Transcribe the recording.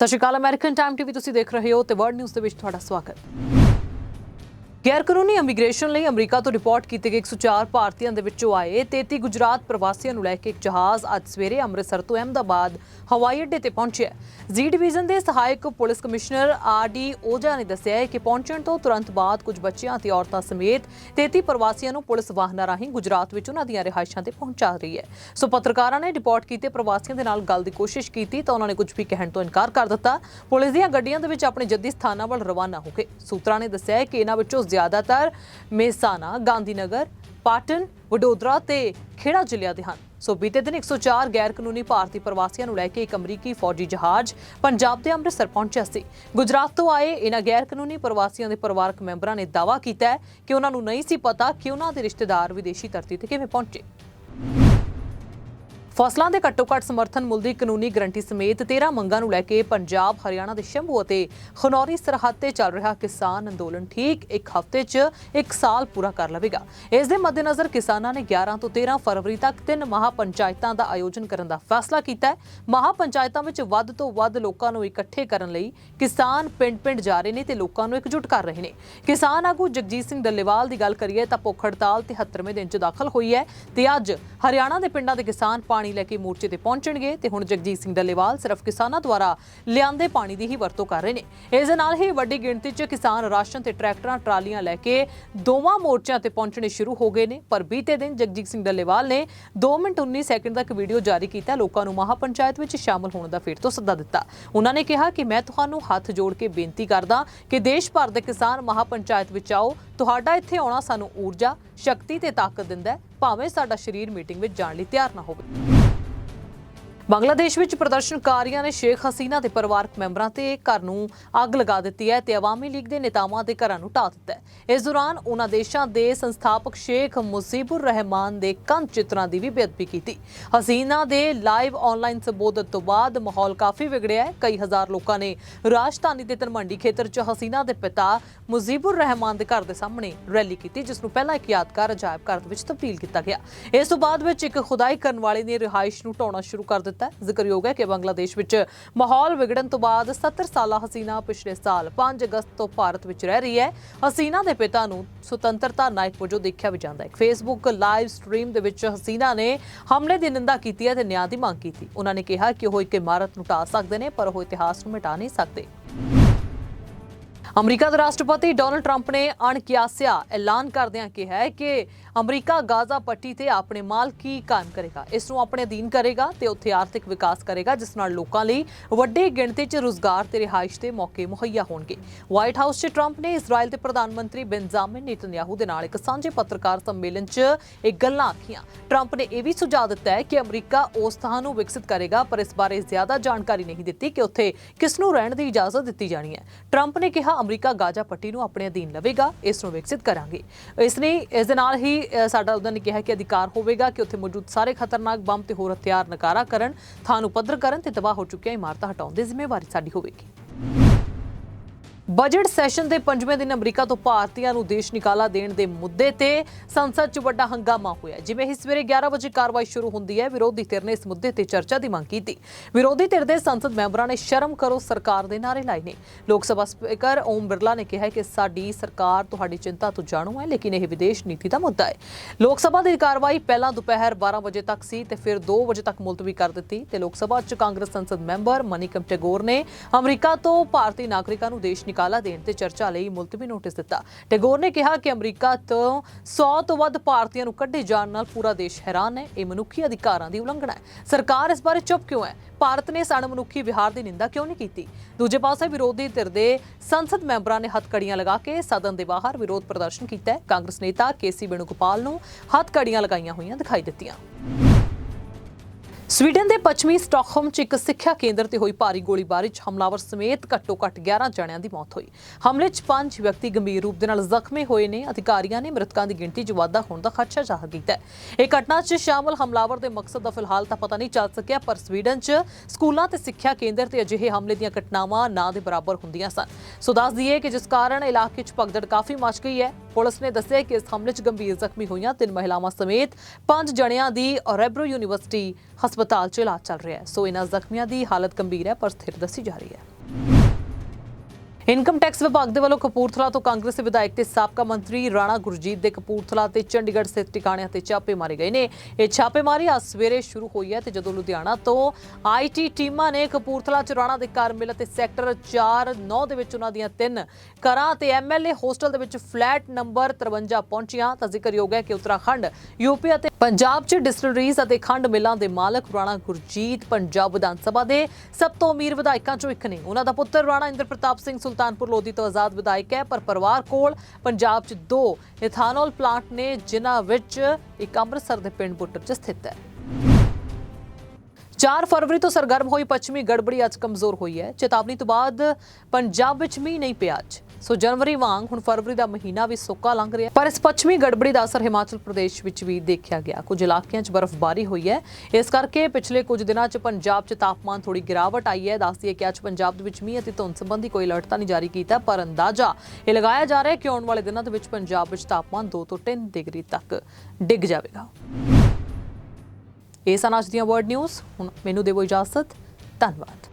ਸਤਿ ਸ਼੍ਰੀ ਅਕਾਲ, ਅਮਰੀਕਨ ਟਾਈਮ ਟੀਵੀ ਤੁਸੀਂ ਦੇਖ ਰਹੇ ਹੋ ਤੇ ਵਰਲਡ ਨਿਊਜ਼ ਦੇ ਵਿੱਚ ਤੁਹਾਡਾ ਸਵਾਗਤ। ਗੈਰ ਕਾਨੂੰਨੀ ਇਮੀਗ੍ਰੇਸ਼ਨ ਲਈ ਅਮਰੀਕਾ ਤੋਂ ਰਿਪੋਰਟ ਕੀਤੇ ਗਏ 104 ਭਾਰਤੀਆਂ ਦੇ ਵਿੱਚੋਂ ਆਏ 33 ਗੁਜਰਾਤ ਪ੍ਰਵਾਸੀਆਂ ਨੂੰ ਲੈ ਕੇ ਇੱਕ ਜਹਾਜ਼ ਅੱਜ ਸਵੇਰੇ ਅੰਮ੍ਰਿਤਸਰ ਤੋਂ ਅਹਿਮਦਾਬਾਦ, ਹਵਾਈ ਅੱਡੇ ਤੇ ਪਹੁੰਚਿਆ ਜ਼ੀ ਡਿਵੀਜ਼ਨ ਦੇ ਸਹਾਇਕ police commissioner R D Ojha ਨੇ ਦੱਸਿਆ ਕਿ ਪਹੁੰਚਣ ਤੋਂ ਤੁਰੰਤ ਬਾਅਦ ਕੁਝ ਬੱਚਿਆਂ ਤੇ ਔਰਤਾਂ ਸਮੇਤ 33 ਪ੍ਰਵਾਸੀਆਂ ਨੂੰ ਪੁਲਿਸ ਵਾਹਨਾਂ ਰਾਹੀਂ ਗੁਜਰਾਤ ਵਿੱਚ ਉਹਨਾਂ ਦੀਆਂ ਰਿਹਾਇਸ਼ਾਂ ਤੇ ਪਹੁੰਚਾ ਰਹੀ ਹੈ। ਸੋ ਪੱਤਰਕਾਰਾਂ ਨੇ ਰਿਪੋਰਟ ਕੀਤੇ, ਪ੍ਰਵਾਸੀਆਂ ਦੇ ਨਾਲ ਗੱਲ ਦੀ ਕੋਸ਼ਿਸ਼ ਕੀਤੀ ਤਾਂ ਉਹਨਾਂ ਨੇ ਕੁਝ ਵੀ ਕਹਿਣ ਤੋਂ ਇਨਕਾਰ ਕਰ ਦਿੱਤਾ। ਪੁਲਿਸ ਦੀਆਂ ਗੱਡੀਆਂ ਦੇ ਵਿੱਚ ਆਪਣੇ ਜੱਦੀ ਸਥਾਨਾਂ ਵੱਲ ਰਵਾਨਾ ਹੋ ਗਏ ਸੂਤਰਾਂ ਨੇ ਦੱਸਿਆ ਕਿ ਇਹਨਾਂ ਵਿੱਚੋਂ ਜ਼ਿਆਦਾਤਰ ਮੇਸਾਨਾ ਗਾਂਧੀਨਗਰ, ਪਾਟਨ, ਵਡੋਦਰਾ ਤੇ ਖੇੜਾ ਜ਼ਿਲ੍ਹਿਆਂ ਦੇ ਹਨ। ਸੋ ਬੀਤੇ ਦਿਨ 104 ਗੈਰ ਕਾਨੂੰਨੀ ਭਾਰਤੀ ਪ੍ਰਵਾਸੀਆਂ ਨੂੰ ਲੈ ਕੇ ਇੱਕ ਅਮਰੀਕੀ ਫੌਜੀ ਜਹਾਜ਼ ਪੰਜਾਬ ਦੇ ਅੰਮ੍ਰਿਤਸਰ ਪਹੁੰਚਿਆ ਸੀ। ਗੁਜਰਾਤ ਤੋਂ ਆਏ ਇਹਨਾਂ ਗੈਰ ਕਾਨੂੰਨੀ ਪ੍ਰਵਾਸੀਆਂ ਦੇ ਪਰਿਵਾਰਕ ਮੈਂਬਰਾਂ ਨੇ ਦਾਅਵਾ ਕੀਤਾ ਕਿ ਉਹਨਾਂ ਨੂੰ ਨਹੀਂ ਸੀ ਪਤਾ ਕਿ ਉਹਨਾਂ ਦੇ ਰਿਸ਼ਤੇਦਾਰ ਵਿਦੇਸ਼ੀ ਧਰਤੀ ਤੇ ਕਿਵੇਂ ਪਹੁੰਚੇ। ਫਸਲਾਂ ਦੇ ਘੱਟੋ-ਘੱਟ ਸਮਰਥਨ ਮੁੱਲ ਦੀ ਕਾਨੂੰਨੀ ਗਰੰਟੀ ਸਮੇਤ 13 ਮੰਗਾਂ ਨੂੰ ਲੈ ਕੇ ਪੰਜਾਬ, ਹਰਿਆਣਾ ਦੇ ਸ਼ੰਭੂ ਅਤੇ ਖਨੌਰੀ ਸਰਹੱਦ ਤੇ ਚੱਲ ਰਿਹਾ ਕਿਸਾਨ ਅੰਦੋਲਨ। ਠੀਕ ਇੱਕ ਹਫ਼ਤੇ 'ਚ ਇੱਕ ਸਾਲ ਪੂਰਾ ਕਰ ਲਵੇਗਾ। ਇਸ ਦੇ ਮੱਦੇਨਜ਼ਰ ਕਿਸਾਨਾਂ ਨੇ 11 ਤੋਂ 13 ਫਰਵਰੀ ਤੱਕ ਤਿੰਨ ਮਹਾ ਪੰਚਾਇਤਾਂ ਦਾ ਆਯੋਜਨ ਕਰਨ ਦਾ ਫੈਸਲਾ ਕੀਤਾ ਹੈ। ਮਹਾ ਪੰਚਾਇਤਾਂ ਵਿੱਚ ਵੱਧ ਤੋਂ ਵੱਧ ਲੋਕਾਂ ਨੂੰ ਇਕੱਠੇ ਕਰਨ ਲਈ ਕਿਸਾਨ ਪਿੰਡ-ਪਿੰਡ ਜਾ ਰਹੇ ਨੇ ਤੇ ਲੋਕਾਂ ਨੂੰ ਇਕਜੁੱਟ ਕਰ ਰਹੇ ਨੇ। ਕਿਸਾਨ ਆਗੂ ਜਗਜੀਤ ਸਿੰਘ ਡੱਲੇਵਾਲ ਦੀ ਗੱਲ ਕਰੀਏ ਤਾਂ ਭੁੱਖ ਹੜਤਾਲ 73ਵੇਂ ਦਿਨ 'ਚ ਦਾਖਲ ਹੋਈ ਹੈ ਤੇ ਅੱਜ ਹਰਿਆਣਾ ਦੇ ਪਿੰਡਾਂ ਦੇ ਕਿਸਾਨ ਪਾਣੀ ਲੈ ਕੇ ਮੋਰਚੇ ਤੇ ਪਹੁੰਚਣਗੇ ਤੇ ਹੁਣ ਜਗਜੀਤ ਸਿੰਘ ਡੱਲੇਵਾਲ ਸਿਰਫ ਕਿਸਾਨਾਂ ਦੁਆਰਾ ਲਿਆਂਦੇ ਪਾਣੀ ਦੀ ਹੀ ਵਰਤੋਂ ਕਰ ਰਹੇ ਨੇ। ਇਸ ਦੇ ਨਾਲ ਹੀ ਵੱਡੀ ਗਿਣਤੀ 'ਚ ਕਿਸਾਨ ਰਾਸ਼ਨ ਤੇ ਟਰੈਕਟਰਾਂ, ਟਰਾਲੀਆਂ ਲੈ ਕੇ ਦੋਵਾਂ ਮੋਰਚਿਆਂ ਤੇ ਪਹੁੰਚਣੇ ਸ਼ੁਰੂ ਹੋ ਗਏ ਨੇ। ਪਰ ਬੀਤੇ ਦਿਨ ਜਗਜੀਤ ਸਿੰਘ ਡੱਲੇਵਾਲ ਨੇ 2 ਮਿੰਟ 19 ਸੈਕਿੰਡ ਤੱਕ ਵੀਡੀਓ ਜਾਰੀ ਕੀਤਾ। ਲੋਕਾਂ ਨੂੰ ਮਹਾ ਪੰਚਾਇਤ ਵਿੱਚ ਸ਼ਾਮਲ ਹੋਣ ਦਾ ਫਿਰ ਤੋਂ ਸੱਦਾ ਦਿੱਤਾ। ਉਹਨਾਂ ਨੇ ਕਿਹਾ ਕਿ ਮੈਂ ਤੁਹਾਨੂੰ ਹੱਥ ਜੋੜ ਕੇ ਬੇਨਤੀ ਕਰਦਾ ਕਿ ਦੇਸ਼ ਭਰ ਦੇ ਕਿਸਾਨ ਮਹਾ ਪੰਚਾਇਤ ਵਿੱਚ ਆਓ। ਤੁਹਾਡਾ ਇੱਥੇ ਆਉਣਾ ਸਾਨੂੰ ਊਰਜਾ, ਸ਼ਕਤੀ ਤੇ ਤਾਕਤ ਦਿੰਦਾ ਹੈ। ਭਾਵੇਂ ਸਾਡਾ ਸਰੀਰ ਮੀਟਿੰਗ ਵਿੱਚ ਜਾਣ ਲਈ ਤਿਆਰ ਨਾ ਹੋਵੇ। ਬੰਗਲਾਦੇਸ਼ ਵਿੱਚ ਪ੍ਰਦਰਸ਼ਨਕਾਰੀਆਂ ਨੇ ਸ਼ੇਖ ਹਸੀਨਾ ਦੇ ਪਰਿਵਾਰਕ ਮੈਂਬਰਾਂ ਤੇ ਘਰ ਨੂੰ ਅੱਗ ਲਗਾ ਦਿੱਤੀ ਹੈ ਤੇ ਆਵਾਮੀ ਲੀਗ ਦੇ ਨੇਤਾਵਾਂ ਦੇ ਘਰਾਂ ਨੂੰ ਢਾਹ ਦਿੱਤਾ ਹੈ। ਇਸ ਦੌਰਾਨ ਉਹਨਾਂ ਦੇਸ਼ਾਂ ਦੇ ਸੰਸਥਾਪਕ ਸ਼ੇਖ ਮੁਜ਼ੀਬੁਰ ਰਹਿਮਾਨ ਦੇ ਕੰਧ ਚਿੱਤਰਾਂ ਦੀ ਵੀ ਬੇਅਦਬੀ ਕੀਤੀ। ਹਸੀਨਾ ਦੇ ਲਾਈਵ ਆਨਲਾਈਨ ਸੰਬੋਧਨ ਤੋਂ ਬਾਅਦ ਮਾਹੌਲ ਕਾਫੀ ਵਿਗੜਿਆ ਹੈ। ਕਈ ਹਜ਼ਾਰ ਲੋਕਾਂ ਨੇ ਰਾਜਧਾਨੀ ਦੇ ਧਨਮੰਡੀ ਖੇਤਰ 'ਚ ਹਸੀਨਾ ਦੇ ਪਿਤਾ ਮੁਜੀਬੁਰ ਰਹਿਮਾਨ ਦੇ ਘਰ ਦੇ ਸਾਹਮਣੇ ਰੈਲੀ ਕੀਤੀ, ਜਿਸ ਨੂੰ ਪਹਿਲਾਂ ਇੱਕ ਯਾਦਗਾਰ ਅਜਾਇਬ ਘਰ ਦੇ ਵਿੱਚ ਤਬਦੀਲ ਕੀਤਾ ਗਿਆ। ਇਸ ਤੋਂ ਬਾਅਦ ਵਿੱਚ ਇੱਕ ਖੁਦਾਈ ਕਰਨ ਵਾਲੇ ਨੇ ਰਿਹਾਇਸ਼ ਨੂੰ ਢਾਉਣਾ ਸ਼ੁਰੂ ਕਰ ਦਿੱਤਾ। ਹੈ। ਜ਼ਿਕਰਯੋਗ ਹੈ ਕਿ ਬੰਗਲਾਦੇਸ਼ ਵਿੱਚ ਮਾਹੌਲ ਵਿਗੜਨ ਤੋਂ ਬਾਅਦ 70 ਸਾਲਾ ਹਸੀਨਾ ਪਿਛਲੇ ਸਾਲ 5 ਅਗਸਤ ਤੋਂ ਭਾਰਤ ਵਿੱਚ ਰਹਿ ਰਹੀ ਹੈ। ਹਸੀਨਾ ਦੇ ਪਿਤਾ ਨੂੰ ਸੁਤੰਤਰਤਾ ਨਾਇਕ ਵਜੋਂ ਦੇਖਿਆ ਵੀ ਜਾਂਦਾ ਹੈ। ਫੇਸਬੁੱਕ ਲਾਈਵ ਸਟ੍ਰੀਮ ਦੇ ਵਿੱਚ ਹਸੀਨਾ ਨੇ ਹਮਲੇ ਦੀ ਨਿੰਦਾ ਕੀਤੀ ਹੈ ਤੇ ਨਿਆਂ ਦੀ ਮੰਗ ਕੀਤੀ। ਉਹਨਾਂ ਨੇ ਕਿਹਾ ਕਿ ਉਹ ਇੱਕ ਇਮਾਰਤ ਨੂੰ ਢਾਹ ਸਕਦੇ ਨੇ, ਪਰ ਉਹ ਇਤਿਹਾਸ ਨੂੰ ਮਿਟਾ ਨਹੀਂ ਸਕਦੇ। ਅਮਰੀਕਾ ਦੇ ਰਾਸ਼ਟਰਪਤੀ ਡੋਨਲਡ ਟਰੰਪ ਨੇ ਅਣਕਿਆਸਿਆ ਐਲਾਨ ਕਰਦਿਆਂ ਕਿਹਾ ਹੈ ਕਿ ਅਮਰੀਕਾ ਗਾਜ਼ਾ ਪੱਟੀ ਤੇ ਆਪਣੇ ਮਾਲਕੀ ਕਾਇਮ ਕਰੇਗਾ। ਇਸ ਨੂੰ ਆਪਣੇ ਅਧੀਨ ਕਰੇਗਾ ਤੇ ਉੱਥੇ ਆਰਥਿਕ ਵਿਕਾਸ ਕਰੇਗਾ, ਜਿਸ ਨਾਲ ਲੋਕਾਂ ਲਈ ਵੱਡੀ ਗਿਣਤੀ 'ਚ ਰੁਜ਼ਗਾਰ ਤੇ ਰਿਹਾਇਸ਼ ਦੇ ਮੌਕੇ ਮੁਹੱਈਆ ਹੋਣਗੇ। ਵਾਈਟ ਹਾਊਸ 'ਚ ਟਰੰਪ ਨੇ ਇਜ਼ਰਾਈਲ ਦੇ ਪ੍ਰਧਾਨ ਮੰਤਰੀ ਬੈਂਜ਼ਾਮਿਨ ਨੇਤਨਯਾਹੂ ਦੇ ਨਾਲ ਇੱਕ ਸਾਂਝੇ ਪੱਤਰਕਾਰ ਸੰਮੇਲਨ 'ਚ ਇਹ ਗੱਲਾਂ ਆਖੀਆਂ। ਟਰੰਪ ਨੇ ਇਹ ਵੀ ਸੁਝਾਅ ਦਿੱਤਾ ਹੈ ਕਿ ਅਮਰੀਕਾ ਉਸ ਥਾਂ ਨੂੰ ਵਿਕਸਿਤ ਕਰੇਗਾ, ਪਰ ਇਸ ਬਾਰੇ ਜ਼ਿਆਦਾ ਜਾਣਕਾਰੀ ਨਹੀਂ ਦਿੱਤੀ ਕਿ ਉੱਥੇ ਕਿਸ ਨੂੰ ਰਹਿਣ ਦੀ ਇਜਾਜ਼ਤ ਦਿੱਤੀ ਜਾਣੀ ਹੈ। ਟਰੰਪ ਨੇ ਕਿਹਾ ਅਮਰੀਕਾ ਗਾਜ਼ਾ ਪੱਟੀ ਨੂੰ ਆਪਣੇ ਅਧੀਨ ਲਵੇਗਾ, ਇਸ ਨੂੰ ਵਿਕਸਿਤ ਕਰਾਂਗੇ। ਇਸ ਨੇ ਇਸ ਦੇ ਨਾਲ ਹੀ ਸਾਡਾ ਉਹਨਾਂ ਨੇ ਕਿਹਾ ਕਿ ਅਧਿਕਾਰ ਹੋਵੇਗਾ ਕਿ ਉੱਥੇ ਮੌਜੂਦ ਸਾਰੇ ਖਤਰਨਾਕ ਬੰਬ ਤੇ ਹੋਰ ਹਥਿਆਰ ਨਕਾਰਾ ਕਰਨ ਥਾਂ ਨੂੰ ਪੱਧਰ ਕਰਨ ਤੇ ਤਬਾਹ ਹੋ ਚੁੱਕੀਆਂ ਇਮਾਰਤਾਂ ਹਟਾਉਣ ਦੀ ਜ਼ਿੰਮੇਵਾਰੀ ਸਾਡੀ ਹੋਵੇਗੀ। ਬਜਟ ਸੈਸ਼ਨ ਦੇ ਪੰਜਵੇਂ ਦਿਨ ਅਮਰੀਕਾ ਤੋਂ ਭਾਰਤੀਆਂ ਨੂੰ ਦੇਸ਼ ਨਿਕਾਲਾ ਦੇਣ ਦੇ ਮੁੱਦੇ ਤੇ ਸੰਸਦ 'ਚ ਵੱਡਾ ਹੰਗਾਮਾ ਹੋਇਆ, ਜਿਵੇਂ ਹੀ ਸਵੇਰੇ 11 ਵਜੇ ਕਾਰਵਾਈ ਸ਼ੁਰੂ ਹੁੰਦੀ ਹੈ, ਵਿਰੋਧੀ ਧਿਰ ਨੇ ਇਸ ਮੁੱਦੇ ਤੇ ਚਰਚਾ ਦੀ ਮੰਗ ਕੀਤੀ। ਵਿਰੋਧੀ ਧਿਰ ਦੇ ਸੰਸਦ ਮੈਂਬਰਾਂ ਨੇ ਸ਼ਰਮ ਕਰੋ ਸਰਕਾਰ ਦੇ ਨਾਰੇ ਲਾਏ ਨੇ। ਲੋਕ ਸਭਾ ਸਪੀਕਰ ਓਮ ਬਿਰਲਾ ਨੇ ਕਿਹਾ ਕਿ ਸਾਡੀ ਸਰਕਾਰ ਤੁਹਾਡੀ ਚਿੰਤਾ ਤੋਂ ਜਾਣੂ ਹੈ, ਲੇਕਿਨ ਇਹ ਵਿਦੇਸ਼ ਨੀਤੀ ਦਾ ਮੁੱਦਾ ਹੈ। ਲੋਕ ਸਭਾ ਦੀ ਕਾਰਵਾਈ ਪਹਿਲਾਂ ਦੁਪਹਿਰ 12 ਵਜੇ ਤੱਕ ਸੀ ਤੇ ਫਿਰ 2 ਵਜੇ ਤੱਕ ਮੁਲਤਵੀ ਕਰ ਦਿੱਤੀ ਤੇ ਲੋਕ ਸਭਾ 'ਚ ਕਾਂਗਰਸ ਸੰਸਦ ਮੈਂਬਰ ਮਨੀਕਮ ਟੈਗੋਰ ਨੇ ਅਮਰੀਕਾ ਤੋਂ ਭਾਰਤੀ ਨਾਗਰਿਕਾਂ ਨੂੰ ਦੇਸ਼ ਨਿਕਾਲਾ ਦੇਣ ਤੇ ਚਰਚਾ ਲਈ ਮੁਲਤਵੀ ਨੋਟਿਸ ਦਿੱਤਾ। ਟੈਗੋਰ ਨੇ ਕਿਹਾ ਕਿ ਅਮਰੀਕਾ ਤੋਂ 100 ਤੋਂ ਵੱਧ ਭਾਰਤੀਆਂ ਨੂੰ ਕੱਢੇ ਜਾਣ ਨਾਲ ਪੂਰਾ ਦੇਸ਼ ਹੈਰਾਨ ਹੈ। ਇਹ ਮਨੁੱਖੀ ਅਧਿਕਾਰਾਂ ਦੀ ਉਲੰਘਣਾ ਹੈ। ਸਰਕਾਰ ਇਸ ਬਾਰੇ ਚੁੱਪ ਕਿਉਂ ਹੈ? ਭਾਰਤ ਨੇ ਸਣ ਮਨੁੱਖੀ ਵਿਹਾਰ ਦੀ ਨਿੰਦਾ ਕਿਉਂ ਨਹੀਂ ਕੀਤੀ? ਦੂਜੇ ਪਾਸੇ ਵਿਰੋਧੀ ਧਿਰ ਦੇ ਸੰਸਦ ਮੈਂਬਰਾਂ ਨੇ ਹੱਥਕੜੀਆਂ ਲਗਾ ਕੇ ਸਦਨ ਦੇ ਬਾਹਰ ਵਿਰੋਧ ਪ੍ਰਦਰਸ਼ਨ ਕੀਤਾ ਹੈ। ਕਾਂਗਰਸ ਨੇਤਾ ਕੇਸੀ ਬੇਣੂਗੋਪਾਲ ਨੂੰ ਹੱਥਕੜੀਆਂ ਲਗਾਈਆਂ ਹੋਈਆਂ ਦਿਖਾਈ ਦਿੱਤੀਆਂ। ਸਵੀਡਨ ਦੇ ਪੱਛਮੀ ਸਟਾਕਹੋਮ 'ਚ ਇੱਕ ਸਿੱਖਿਆ ਕੇਂਦਰ ਤੇ ਹੋਈ ਭਾਰੀ ਗੋਲੀਬਾਰੀ 'ਚ ਹਮਲਾਵਰ ਸਮੇਤ ਘੱਟੋ-ਘੱਟ 11 ਜਣਿਆਂ ਦੀ ਮੌਤ ਹੋਈ। ਹਮਲੇ 'ਚ ਪੰਜ ਵਿਅਕਤੀ ਗੰਭੀਰ ਰੂਪ ਦੇ ਨਾਲ ਜ਼ਖਮੀ ਹੋਏ ਨੇ। ਅਧਿਕਾਰੀਆਂ ਨੇ ਮ੍ਰਿਤਕਾਂ ਦੀ ਗਿਣਤੀ 'ਚ ਵਾਧਾ ਹੋਣ ਦਾ ਖਦਸ਼ਾ ਜ਼ਾਹਰ ਕੀਤਾ ਹੈ। ਇਹ ਘਟਨਾ 'ਚ ਸ਼ਾਮਲ ਹਮਲਾਵਰ ਦੇ ਮਕਸਦ ਦਾ ਫਿਲਹਾਲ ਤਾਂ ਪਤਾ ਨਹੀਂ ਚੱਲ ਸਕਿਆ, ਪਰ ਸਵੀਡਨ 'ਚ ਸਕੂਲਾਂ ਤੇ ਸਿੱਖਿਆ ਕੇਂਦਰ ਤੇ ਅਜਿਹੇ ਹਮਲੇ ਦੀਆਂ ਘਟਨਾਵਾਂ ਨਾ ਦੇ ਬਰਾਬਰ ਹੁੰਦੀਆਂ ਸਨ। ਸੋ ਦੱਸ ਦਈਏ ਕਿ ਜਿਸ ਕਾਰਨ ਇਲਾਕੇ 'ਚ ਭਗਦੜ ਕਾਫੀ ਮਚ ਗਈ ਹੈ। ਪੁਲਿਸ ਨੇ ਦੱਸਿਆ ਕਿ ਇਸ ਹਮਲੇ 'ਚ ਗੰਭੀਰ ਜ਼ਖਮੀ ਹੋਈਆਂ ਤਿੰਨ ਮਹਿਲਾਵਾਂ ਸਮੇਤ ਪੰਜ ਜਣਿਆਂ ਦੀ ਰੈਬਰੋ ਯੂਨੀਵਰਸਿਟੀ ਹਸਪਤਾਲ 'ਚ ਇਲਾਜ ਚੱਲ ਰਿਹਾ ਹੈ। ਸੋ ਇਹਨਾਂ ਜ਼ਖਮੀਆਂ ਦੀ ਹਾਲਤ ਗੰਭੀਰ ਹੈ, ਪਰ ਸਥਿਰ ਦੱਸੀ ਜਾ ਰਹੀ ਹੈ। ਇਨਕਮ ਟੈਕਸ ਵਿਭਾਗ ਦੇ ਵੱਲੋਂ ਕਪੂਰਥਲਾ ਤੋਂ ਕਾਂਗਰਸੀ ਵਿਧਾਇਕ ਤੇ ਸਾਬਕਾ ਮੰਤਰੀ ਰਾਣਾ ਗੁਰਜੀਤ ਦੇ ਕਪੂਰਥਲਾ ਤੇ ਚੰਡੀਗੜ੍ਹ ਸਥਿਤ ਟਿਕਾਣਿਆਂ ਤੇ ਛਾਪੇ ਮਾਰੇ ਗਏ ਨੇ। ਇਹ ਛਾਪੇਮਾਰੀ ਅੱਜ ਸਵੇਰੇ ਸ਼ੁਰੂ ਹੋਈ ਹੈ ਤੇ ਜਦੋਂ ਲੁਧਿਆਣਾ ਤੋਂ ਆਈਟੀ ਟੀਮਾਂ ਨੇ ਕਪੂਰਥਲਾ ਚ ਰਾਣਾ ਦੇ ਘਰ ਮਿਲ ਅਤੇ ਸੈਕਟਰ 4 9 ਦੇ ਵਿੱਚ ਉਹਨਾਂ ਦੀਆਂ ਤਿੰਨ ਘਰਾਂ ਤੇ ਐਮਐਲਏ ਹੋਸਟਲ ਦੇ ਵਿੱਚ ਫਲੈਟ ਨੰਬਰ 53 ਪਹੁੰਚੀਆਂ ਤਾਂ ਜ਼ਿਕਰਯੋਗ ਹੈ ਕਿ ਉੱਤਰਾਖੰਡ ਯੂਪੀ ਅਤੇ ਪੰਜਾਬ ਚ ਡਿਸਟਿਲਰੀਜ਼ ਅਤੇ ਖੰਡ ਮਿੱਲਾਂ ਦੇ ਮਾਲਕ ਰਾਣਾ ਗੁਰਜੀਤ ਪੰਜਾਬ ਵਿਧਾਨ ਸਭਾ ਦੇ ਸਭ ਤੋਂ ਅਮੀਰ ਵਿਧਾਇਕਾਂ ਚੋਂ ਇੱਕ ਨੇ। ਉਹਨਾਂ ਦਾ ਪੁੱਤਰ ਰਾਣਾ ਇੰਦਰ ਪ੍ਰਤਾਪ ਸਿੰਘ ਸੁਲਤਾਨਪੁਰ ਲੋਧੀ ਤੋਂ ਆਜ਼ਾਦ ਵਿਧਾਇਕ ਹੈ, ਪਰ ਪਰਿਵਾਰ ਕੋਲ ਪੰਜਾਬ 'ਚ ਦੋ ਇਥਾਨੋਲ ਪਲਾਂਟ ਨੇ, ਜਿਨ੍ਹਾਂ ਵਿੱਚ ਇੱਕ ਅੰਮ੍ਰਿਤਸਰ ਦੇ ਪਿੰਡ ਬੁੱਟਰ 'ਚ ਸਥਿਤ ਹੈ। 4 ਫਰਵਰੀ ਤੋਂ ਸਰਗਰਮ ਹੋਈ ਪੱਛਮੀ ਗੜਬੜੀ ਅੱਜ ਕਮਜ਼ੋਰ ਹੋਈ ਹੈ। ਚੇਤਾਵਨੀ ਤੋਂ ਬਾਅਦ ਪੰਜਾਬ ਵਿੱਚ ਮੀਂਹ ਨਹੀਂ ਪਿਆ ਅੱਜ। ਸੋ ਜਨਵਰੀ ਵਾਂਗ ਹੁਣ ਫਰਵਰੀ ਦਾ ਮਹੀਨਾ ਵੀ ਸੁੱਕਾ ਲੰਘ ਰਿਹਾ ਪਰ ਇਸ ਪੱਛਮੀ ਗੜਬੜੀ ਦਾ ਅਸਰ ਹਿਮਾਚਲ ਪ੍ਰਦੇਸ਼ ਵਿੱਚ ਵੀ ਦੇਖਿਆ ਗਿਆ। ਕੁਝ ਇਲਾਕਿਆਂ 'ਚ ਬਰਫ਼ਬਾਰੀ ਹੋਈ ਹੈ। ਇਸ ਕਰਕੇ ਪਿਛਲੇ ਕੁਝ ਦਿਨਾਂ 'ਚ ਪੰਜਾਬ 'ਚ ਤਾਪਮਾਨ ਥੋੜੀ ਗਿਰਾਵਟ ਆਈ ਹੈ। ਦੱਸਦੀ ਹੈ ਕਿ ਅੱਜ ਪੰਜਾਬ ਦੇ ਵਿੱਚ ਮੀਂਹ ਅਤੇ ਧੁੰਦ ਸੰਬੰਧੀ ਕੋਈ ਅਲਰਟ ਤਾਂ ਨਹੀਂ ਜਾਰੀ ਕੀਤਾ, ਪਰ ਅੰਦਾਜ਼ਾ ਇਹ ਲਗਾਇਆ ਜਾ ਰਿਹਾ ਹੈ ਕਿ ਆਉਣ ਵਾਲੇ ਦਿਨਾਂ ਦੇ ਵਿੱਚ ਪੰਜਾਬ ਵਿੱਚ ਤਾਪਮਾਨ 2 ਤੋਂ 3 ਡਿਗਰੀ ਤੱਕ ਡਿੱਗ ਜਾਵੇਗਾ। ਇਹ ਸਨ ਅੱਜ ਦੀਆਂ ਵਰਡ ਨਿਊਜ਼ ਹੁਣ ਮੈਨੂੰ ਦੇਵੋ ਇਜਾਜ਼ਤ। ਧੰਨਵਾਦ।